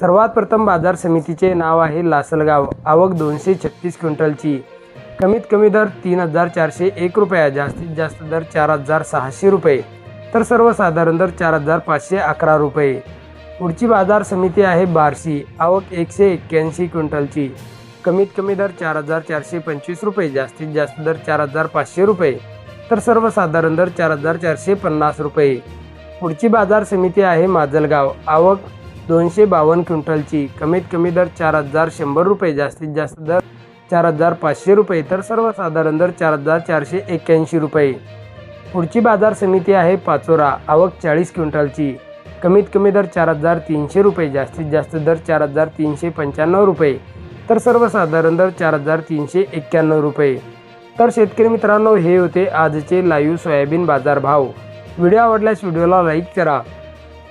सर्वात प्रथम बाजार समितीचे नाव आहे लासलगाव. आवक दोनशे छत्तीस क्विंटलची. कमीत कमी दर तीन हजार चारशे एक रुपया जास्तीत जास्त दर चार हजार सहाशे रुपये तर सर्वसाधारण दर चार हजार पाचशे अकरा रुपये. पुढची बाजार समिती आहे बार्शी. आवक एकशे एक्क्याऐंशी क्विंटलची. कमीत कमी दर चार हजार चारशे पंचवीस रुपये जास्तीत जास्त दर चार हजार पाचशे रुपये तर सर्वसाधारण दर चार हजार चारशे पन्नास रुपये. पुढची बाजार समिती आहे माजलगाव. आवक दोनशे बावन्न क्विंटलची कमीत कमी दर चार हजार शंभर रुपये जास्तीत जास्त दर चार हजार पाचशे रुपये तर सर्वसाधारण दर चार हजार चारशे एक्क्याऐंशी रुपये. पुढची बाजार समिती आहे पाचोरा आवक चाळीस क्विंटलची. कमीत कमी दर चार हजार तीनशे रुपये जास्तीत जास्त दर चार हजार तीनशे पंच्याण्णव रुपये तर सर्वसाधारण दर चार हजार तीनशे एक्क्याण्णव रुपये. तर शेतकरी मित्रांनो हे होते आजचे लाईव्ह सोयाबीन बाजार भाव व्हिडिओ आवडल्यास व्हिडिओला लाईक करा.